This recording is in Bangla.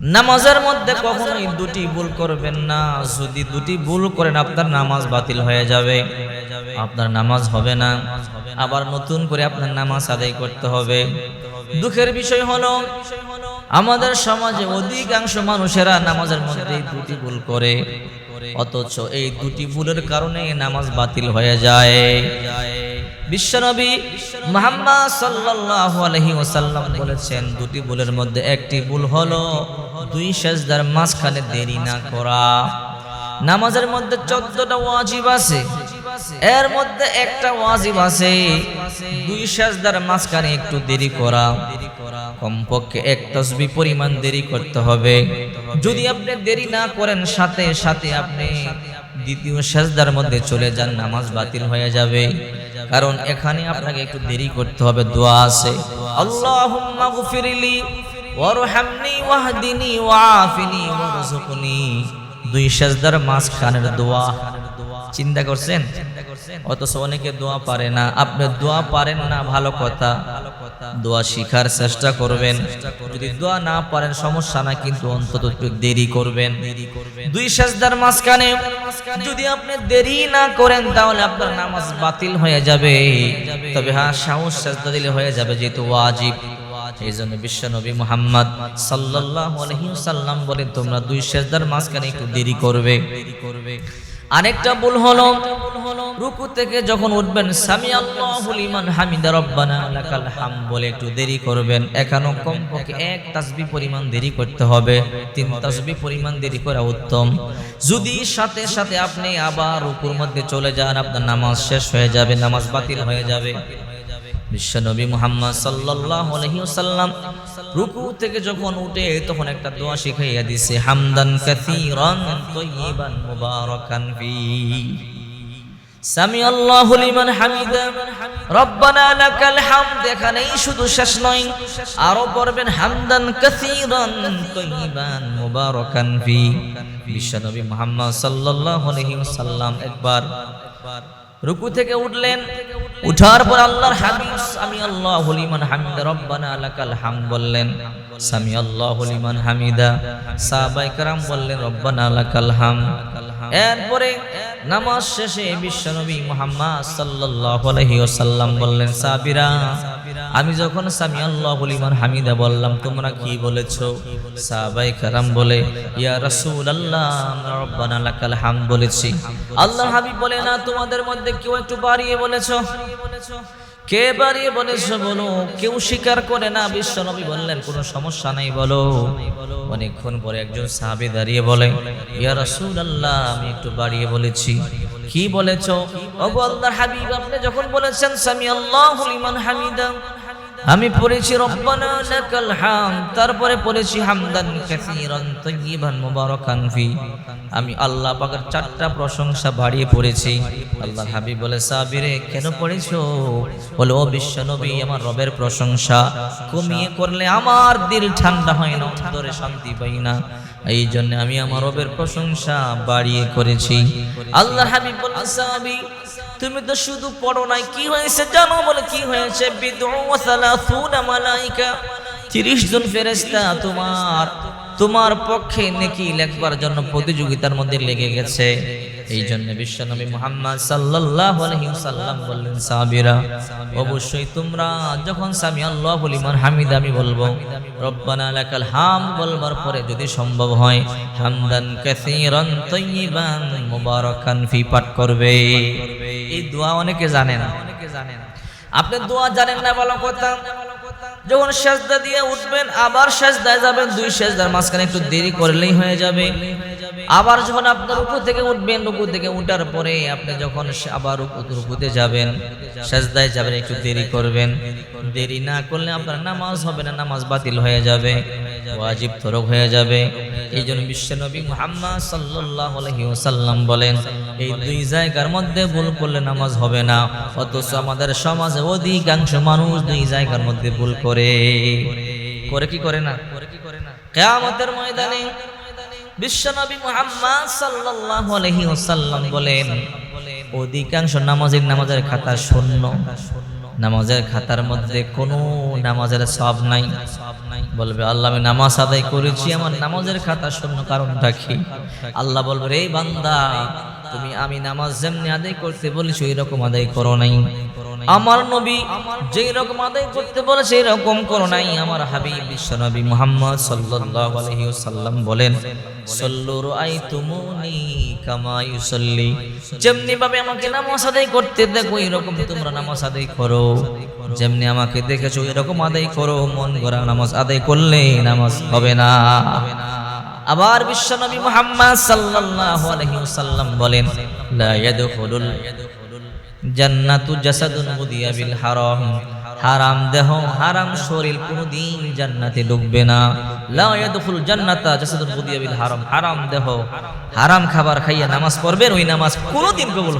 নামাজের মধ্যে কখনোই দুটি ভুল করবেন না। যদি দুটি ভুল করেন, আপনার নামাজ বাতিল হয়ে যাবে। আপনার নামাজ হবে না। আবার নতুন করে আপনার নামাজ আদায় করতে হবে। দুঃখের বিষয় হলো, আমাদের সমাজে অধিকাংশ মানুষেরা নামাজের মধ্যে দুটি ভুল করে। অথচ এই দুটি ভুলের কারণে নামাজ বাতিল হয়ে যায়। বিশ্বনবী মুহাম্মদ সাল্লাল্লাহু আলাইহি ওয়াসাল্লাম বলেছেন, দুটি ভুলের মধ্যে একটি ভুল হলো দুই সেজদার মাঝখানে দেরি না করা। নামাজের মধ্যে চোদ্দটা ওয়াজিব আছে, এর মধ্যে একটা ওয়াজিব আছে, দুই সেজদার মাঝখানে একটু দেরি করা। কমপক্ষে এক তসবি পরিমাণ দেরি করতে হবে। যদি আপনি দেরি না করেন, সাথে সাথে আপনি দ্বিতীয় সেজদার মধ্যে চলে যান, নামাজ বাতিল হয়ে যাবে। কারণ এখানে আপনাকে একটু দেরি করতে হবে দোয়া আছে। আল্লাহুম্মা গফিরলি ওয়ারহামনি ওয়াহদিনি ওয়াআফিনি ওয়ারযুকনি। দুই সাজদার মাঝখানের দোয়া। চিন্তা করছেন? অথচ অনেকে দোয়া পারে না। আপনি দোয়া পারেন না ভালো কথা। দোয়া শিখার চেষ্টা করবেন। যদি দোয়া না পারেন, সমস্যা না কিন্তু অন্তত একটু দেরি করবেন। দুই সেজদার মাঝখানে যদি আপনি দেরি না করেন, তাহলে আপনার নামাজ বাতিল হয়ে যাবে। তবে হ্যাঁ সাহস, সেজদা দিলে হয়ে যাবে, যেহেতু ওয়াজিব। এই জন্য বিশ্বনবী মুহাম্মদ সাল্লাল্লাহু আলাইহি সাল্লাম বলেন, তোমরা দুই সেজদার মাঝখানে একটু দেরি করবে। আরেকটা ভুল হলো রুকু থেকে যখন উঠবেন, সামি আল্লাহু লিমান হামিদা রব্বানা, লাকাল হাম বলে একটু দেরি করবেন। এখানেও কমপক্ষে এক তাসবি পরিমাণ দেরি করতে হবে। তিন তাসবি পরিমাণ দেরি করা উত্তম। যদি সাথে সাথে আপনি আবার রুকুর মধ্যে চলে যান, আপনার নামাজ শেষ হয়ে যাবে, নামাজ বাতিল হয়ে যাবে। বিশ্বনবী মুহাম্মদ সাল্লাল্লাহু আলাইহি রুকু থেকে যখন উঠে, তখন একটা দোয়া শিখাইয়া দিছে, হামদান কাসীরান তাইয়িবান সামি আল্লাহু লিমান হামিদা রব্বানা লাকাল হামদ এখানেই শুধু শেষ নয় আরো পড়বেন হামদান কাসীরান তাইয়িবান মুবারাকান ফি বিশ্বনবী মুহাম্মদ সাল্লাল্লাহু আলাইহি ওয়াসাল্লাম একবার রুকু থেকে উঠলেন উঠার পর আল্লাহর হাবিব সামি আল্লাহ লিমান হামিদা রব্বানা লাকাল হাম বললেন সামি আল্লাহ লিমান হামিদা সাহাবায়ে کرام বললেন রব্বানা লাকাল হাম এরপরে নামাজ শেষে বিশ্বনবী মোহাম্মদ সাল্লাল্লাহু আলাইহি ওয়াসাল্লাম বললেন সাবিরা আমি যখন সামি আল্লাহ বলিমার হামিদা বললাম, তোমরা কি বলেছ? সাবাই কারাম বলে, ইয়া রসুল আল্লাহ রব্বানা হাম বলেছি। আল্লাহ হাবিব বলে, না, তোমাদের মধ্যে কেউ একটু বাড়িয়ে বলেছ। কে বাড়িয়ে বলেছে বলো? কেউ স্বীকার করে না? বিশ্বনবী বললেন, কোনো সমস্যা নাই, বলো। অনেকক্ষণ পরে একজন সাহাবি দাঁড়িয়ে বলে, ইয়া আমি একটু বাড়িয়ে বলেছি। কি বলেছ? ওগো আল্লাহর হাবিব, আপনি যখন বলেছেন সামি আল্লাহু লিমান হামিদা আমি পড়েছি রব্বানা লাকাল হাম, তারপরে পড়েছি হামদান কাসীরান তাইয়িবান মুবারাকান ফি। আমি আল্লাহ পাকের চারটা প্রশংসা বাড়িয়ে পড়েছি। আল্লাহর হাবিব বলে, সাবিরে, কেন পড়েছো? বলে, ও বিশ্বনবী আমার রবের প্রশংসা। কমিয়ে করলে আমার দিল ঠান্ডা হয় না, অন্তরে শান্তি পাই না। এই জন্য আমি আমার রবের প্রশংসা বাড়িয়ে করেছি। আল্লাহর হাবিব বলে সাহাবী তুমি তো শুধু পড়ো নাই, কি হয়েছে জানো? বলে, কি হয়েছে? মালাইকা। তিরিশ জন ফেরেস্তা তোমার। তোমার পক্ষে নেকি লেখবার জন্য প্রতিযোগিতার মধ্যে লেগে গেছে। এই জন্য বিশ্বনবী মুহাম্মদ সাল্লাল্লাহু আলাইহি সাল্লাম বললেন, সাহাবীরা, অবশ্যই তোমরা যখন সামি আল্লাহু লিমান হামিদ, আমি বলব, রব্বানা হাম বলবার পরে যদি সম্ভব হয়, হামদান কাসীরান তাইয়িবান মুবারাকান ফি পাঠ করবে। এই দোয়া অনেকে জানে না অনেকে জানে না আপনি দোয়া জানেন না ভালো কথা। যখন সেজদা দিয়ে উঠবেন, আবার সেজদায় যাবেন, দুই সেজদার মাঝখানে একটু দেরি করলেই হয়ে যাবে। আবার যখন আপনার উপর থেকে উঠবেন, রুকু থেকে উঠার পরে আপনি যখন আবার রুকু, রুকুতে যাবেন, সেজদায় যাবেন, একটু দেরি করবেন। দেরি না করলে আপনার নামাজ হবে না, নামাজ বাতিল হয়ে যাবে। ওয়াজিব তরক হয়ে যাবে। এই জন্য বিশ্বনবী মুহাম্মদ সাল্লাল্লাহু আলাইহি ওয়াসাল্লাম বলেন, এই দুই জায়গার মধ্যে ভুল করলে নামাজ হবে না। অথচ আমাদের সমাজে অধিকাংশ মানুষ দুই জায়গার মধ্যে ভুল করে। করে কি করে না? কিয়ামতের ময়দানে বিশ্বনবী মুহাম্মদ সাল্লাল্লাহু আলাইহি বলেন, অধিকাংশ নামাজের নামাজের খাতা শূন্য। নামাজের খাতার মধ্যে কোনো নামাজের সব নাই। বলবে, আল্লাহ, আমি নামাজ আদায় করেছি, আমার নামাজের খাতা শূন্য, কারণটা কি? আল্লাহ বলবে রে বান্দা, তুমি আমি নামাজ যেমনি আদায় করতে বলেছি ওই রকম আদায় করো নাই। আমার নবী যেই রকম আদায় করতে বলে, সেই রকম করো নাই। আমার হাবিব বিশ্ব নবী মুহাম্মদ সাল্লাল্লাহু আলাইহি ওয়াসাল্লাম বলেন কামা ইউসাল্লি। যেমনি ভাবে আমাকে নামাজ আদায় করতে দেখো তোমরা নামাজ আদায় করো। যেমনি আমাকে দেখেছ এরকম আদায় করো। মন গড়া নামাজ আদায় করলে নামাজ হবে না। আবার বিশ্বনবী মুহাম্মদ সাল্লাল্লাহু আলাইহি ওয়াসাল্লাম বলেন, লা ইয়াদখুলুল জান্নাতু জাসাদুন মুদিয়া বিল হারাম। হারাম দেহ, হারাম শরীর কোনদিন জান্নাতে ঢুকবে না। লা ইয়াদখুল জান্নাতা জাসাদুন মুদিয়া বিল হারাম। হারাম দেহ, হারাম খাবার খাইয়া নামাজ পড়বেন, ওই নামাজ কোনদিন কবুল